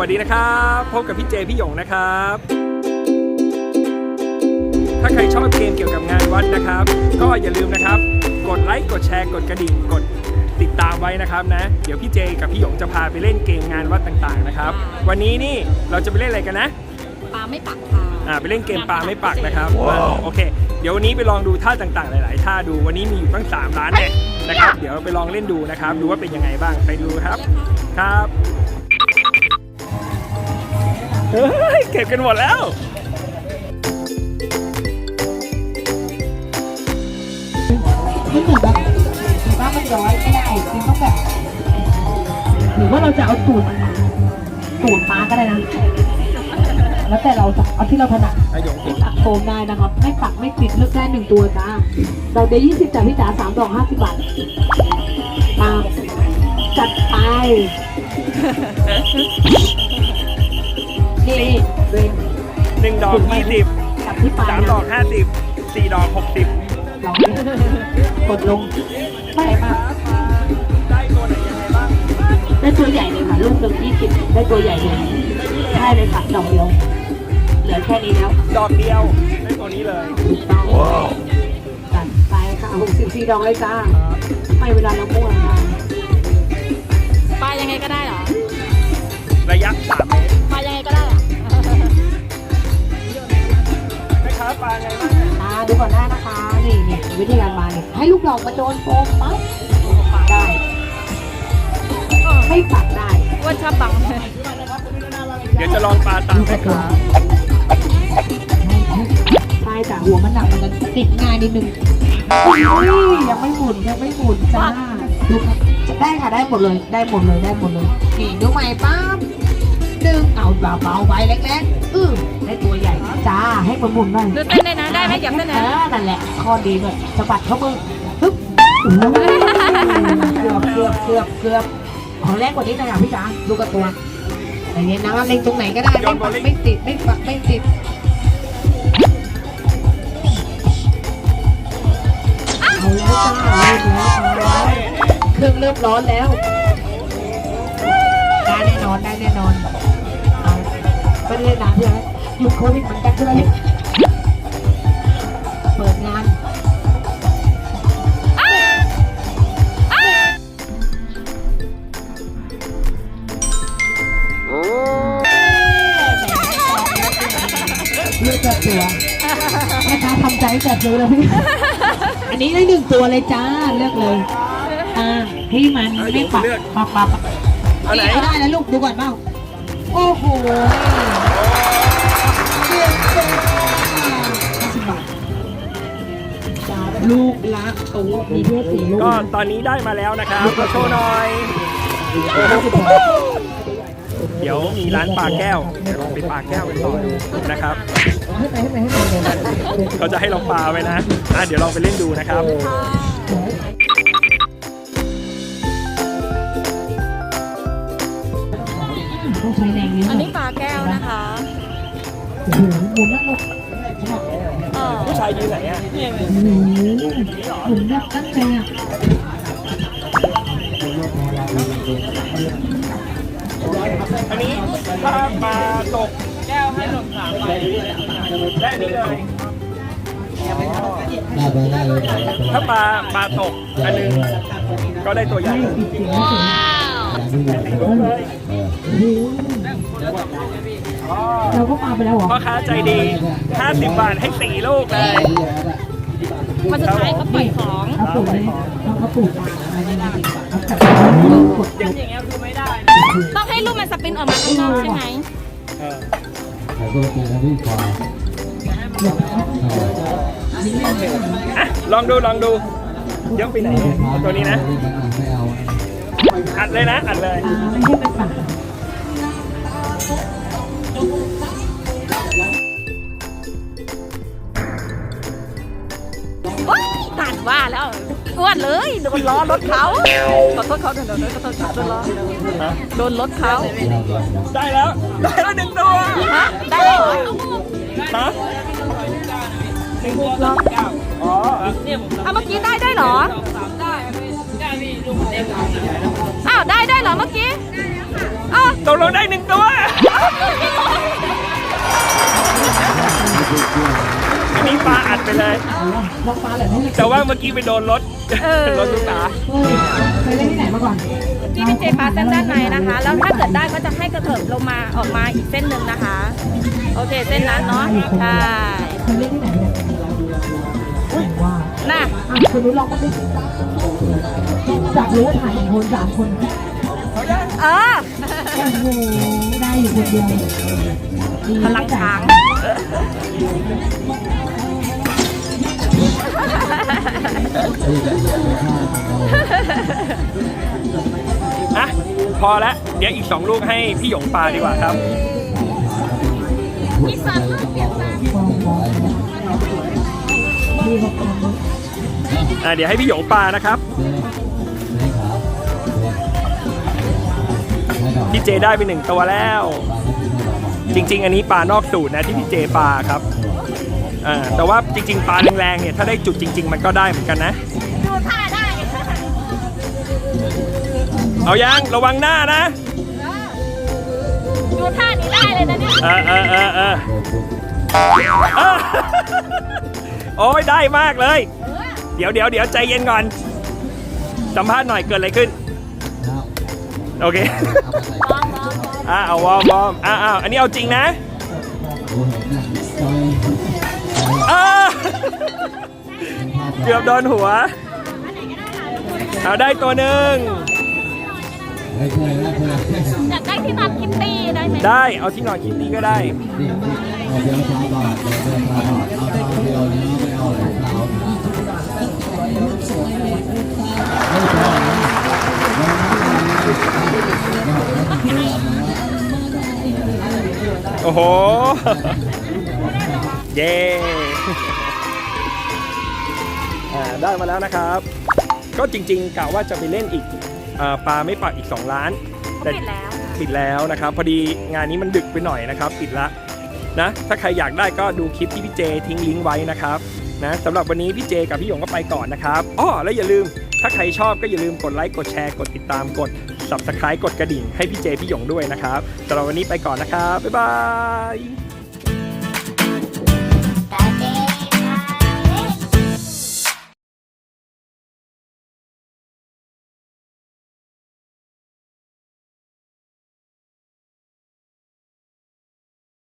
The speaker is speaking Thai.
วัสดีนะครับ พบกับพี่เจพี่หยงนะครับ ถ้าใครชอบเกมเกี่ยวกับงานวัดนะครับ ก็อย่าลืมนะครับ กดไลค์กดแชร์กดกระดิ่งกดติดตามไว้นะครับนะ เดี๋ยวพี่เจกับพี่หยงจะพาไปเล่นเกมงานวัดต่างๆนะครับ วันนี้นี่เราจะไปเล่นอะไรกันนะปลาไม่ปักค่ะอ่าไปเล่นเกมปลาไม่ปักนะครับอ่าโอเค เดี๋ยววันนี้ไปลองดูท่าต่างๆ หลาย ๆ ท่าดูวันนี้มีอยู่ตั้ง3ร้านเนี่ยนะครับ เดี๋ยวไปลองเล่นดูนะครับ ดูว่าเป็นยังไงบ้างไปดูครับครับ เฮ้ยเก็บกันหมดแล้วไม่เหมือนแบบถือว่ามันร้อยไม่ได้มันต้องแบบ หรือว่าเราจะเอาตูดตูดฟ้าก็ได้นะ แล้วแต่เราจะเอาที่เราถนัดอาหยงติดปักโฟมได้นะครับ ไม่ปักไม่ปิดเลือกได้หนึ่งตัวจ้าเราได้ยี่สิบจ้ะพี่จ๋าสามดอกห้าสิบบาทมาจัดไป นี่เป็นหนึ่งดอกยี่สิบกับที่ปลายสามดอกห้าสิบสี่ดอกหกสิบลองกดลงไปมากได้ตัวไหนยังไงบ้างได้ตัวใหญ่เลยค่ะลูกหนึ่งยี่สิบได้ตัวใหญ่เลยใช่เลยค่ะดอกเดียวเหลือแค่นี้แล้วดอกเดียวได้ตัวนี้เลยถูกต้องจัดไปค่ะหกสิบสี่ดอกเลยจ้าไม่เวลาเราม่วนค่ะปลายังไงก็ได้เหรอ ให้ลูกดอกมาโดนโฟมปั๊บได้ให้ปักได้อ้วนชอบบังเดี๋ยวจะลองปลาตามแม่ค้าใช่แต่หัวมันหนักมันจะติดง่ายนิดนึงอุ้ยยังไม่หมุนยังไม่หมุนจ้าดูครับได้ค่ะได้หมดเลยได้หมดเลยได้หมดเลยนี่ดูใหม่ปั๊บดึง เอาเบาๆไว้เล็กๆอื้อได้ตัวใหญ่จ้าให้มันหมุนหน่อยดูเต้นได้นะได้ไหมเหยียบเต้นเอนะ อนั่นแหละข้อดีเลยสะบัดเข้ามือปึ๊บเกือบเกือบเกือบเกือบขอแรกกว่านี้หน่อยอะพี่จ๋าดูกับตัวอย่างเงี้ยนะเล็งตรงไหนก็ได้ไม่ปักไม่ติดไม่ปักไม่ติดเอาแล้วจ้าเริ่มแล้วเอาแล้วเครื่องเริ่มร้อนแล้วได้แน่นอนได้แน่นอนเอา ได้เล่นนานใช่ไหมยุคโควิดเหมือนกันใช่ไหมเปิดงานเลือกจับตัวแม่ค้าทำใจจับซื้อเลยพี่อันนี้ได้หนึ่งตัวเลยจ้าเลือกเลยอ่าที่มันไม่ปักปักปักปักอันไหนได้แล้วลูกดูก่อนเปล่าโอ้โห ลูกละตัวมีเพศสี่ลูกก็ตอนนี้ได้มาแล้วนะครับมาโชว์หน่อย เดี๋ยวมีร้านปลาแก้วเดี๋ยวลองไปปลาแก้วกันต่อดูนะครับให้ไปให้ไปให้ไปเลยเขาจะให้เราปลาไว้นะอะเดี๋ยวลองไปเล่นดูนะครับต้องใช้แรงเยอะอันนี้ปลาแก้วนะคะโอ้โหหมุนนั่งลงเออ ผู้ชายยืนไหนอะโอ้โหหมุนแบบตั้งใจอะอันนี้ถ้าปลาตกแก้วให้หล่นสามใบได้นี่เลยได้ไปได้เลยถ้าปลาปลาตกอันหนึงก็ได้ตัวใหญ่ให้ปิดเสียงให้เสียงอย่างที่บอก เลยเออโอ้โหเราก็ปาไปแล้วเหรอพ่อค้าใจดี 50 บาทให้4ลูกเลยมาสุดท้ายเขาปล่อยของเอาปลูกเลยเอาเขาปลูกอะไรนี่นะเอากลับกดกดต้องให้ลูกมันสปินออกมาข้างนอกใช่ไหมแต่ก็เป็นทางที่ควายอะลองดูลองดูเดี๋ยกไปไหน ตัวนี้นะไม่เอาอัดเลยนะ อัดเลยอ่าไม่ใช่เป็นฝา ว่าแล้วอ้วนเลย โดนล้อรถเขาขอโทษเขาโดนโดนขอโทษเขาโดนล้อโดนรถเขาได้แล้ว ได้แล้วหนึ่งตัวฮะได้แล้วเหรอฮะอ๋อเอาเมื่อกี้ได้ได้เหรออ้าวได้ได้เหรอเมื่อกี้อ้าวตกลงได้หนึ่งตัวอัน นี้ปลาอัดไปเลยลองปลาแบบนี้เลยแต่ว่าเมื่อกี้ไปโดนรถเออ รถลูกตาเฮ้ยเคยเล่นที่ไหนมาก่อนที่พี่เจปาเส้นด้านในนะคะ แล้วถ้าเกิดได้ก็จะให้กระเถิบลงมาออกมาอีกเส้นหนึ่งนะคะ โอเคเส้นนั้นเนาะใช่เคยเล่นที่ไหนเนี่ยว่าน่ะอะคุณรู้ลองก็ดิจากรู้ว่าถ่ายกี่คนสามคนเออโอ้โหได้อยู่คนเดียวดีพลังช้าง อะพอแล้วเดี๋ยวอีกสองลูกให้พี่หยงปลาดีกว่าครับพูดไปต้องรอมองมองดีกว่าคนอะเดี๋ยวให้พี่หยงปลานะครับพี่เจได้ไปหนึ่งตัวแล้ว จริง ๆ อันนี้ปลานอกสูตรนะที่พี่เจปลาครับ อ่าแต่ว่าจริง ๆ ปลาแรงๆเนี่ยถ้าได้จุดจริง ๆ มันก็ได้เหมือนกันนะ ดูท่าได้เอายังระวังหน้านะดูท่านี้ได้เลยนะเนี่ยเออเออเออเออเออโอ้ยได้มากเลย เดี๋ยวเดี๋ยวเดี๋ยวใจเย็นก่อนสัมภาษณ์หน่อยเกิดอะไรขึ้น โอเค มองมองมอง อ่าเอาวอร์มวอร์มอ่าอ่าอันนี้เอาจริงนะโอ้ เห็นนะจอยอ่าเกือบโดนหัว เอาได้ตัวหนึ่งเฮ้ยเคยนะเคยอยากได้ที่นอนคิตตี้ได้ไหมได้ เอาที่นอนคิดนี้ก็ได้นี่เโอ้โห เย้อ่าได้มาแล้วนะครับ ก็จริงๆกะว่าจะไปเล่นอีกอาปลาไม่ปักอีก 2 ล้าน แต่ปิดแล้วปิดแล้วนะครับ พอดีงานนี้มันดึกไปหน่อยนะครับ ปิดละนะ ถ้าใครอยากได้ก็ดูคลิปที่พี่เจทิ้งลิงก์ไว้นะครับนะสำหรับวันนี้พี่เจกับพี่หยงก็ไปก่อนนะครับอ้อแล้วอย่าลืม ถ้าใครชอบก็อย่าลืมกดไลค์กดแชร์กดติดตามกด subscribe กดกระดิ่งให้พี่เจพี่หยงด้วยนะครับสำหรับวันนี้ไปก่อนนะครับบ๊ายบาย